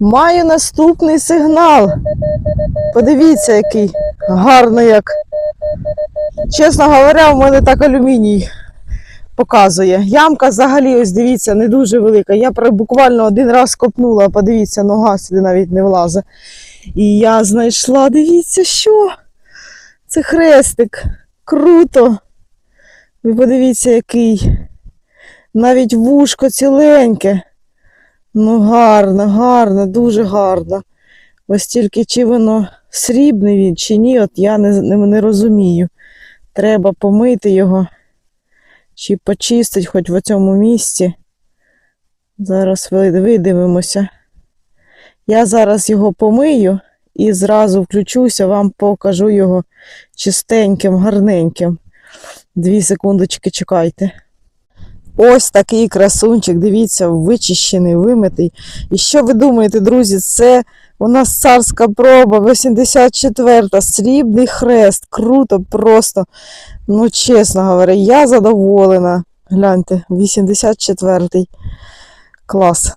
Маю наступний сигнал. Подивіться, який гарний як. Чесно говоря, в мене так алюміній показує. Ямка взагалі, ось дивіться, не дуже велика. Я буквально один раз копнула, подивіться, нога сюди навіть не влазить. І я знайшла, дивіться, що? Це хрестик. Круто. Ви подивіться, який. Навіть вушко ціленьке. Ну, гарно, гарно, дуже гарно. Ось тільки чи воно срібне він, чи ні, от я не, не, не розумію. Треба помити його, чи почистити хоч в цьому місці. Зараз видивимося. Я зараз його помию і зразу включуся, вам покажу його чистеньким, гарненьким. Дві секундочки чекайте. Ось такий красунчик, дивіться, вичищений, вимитий. І що ви думаєте, друзі? Це у нас царська проба, 84-та, срібний хрест. Круто, просто. Ну, чесно говоря, я задоволена. Гляньте, 84-й. Клас.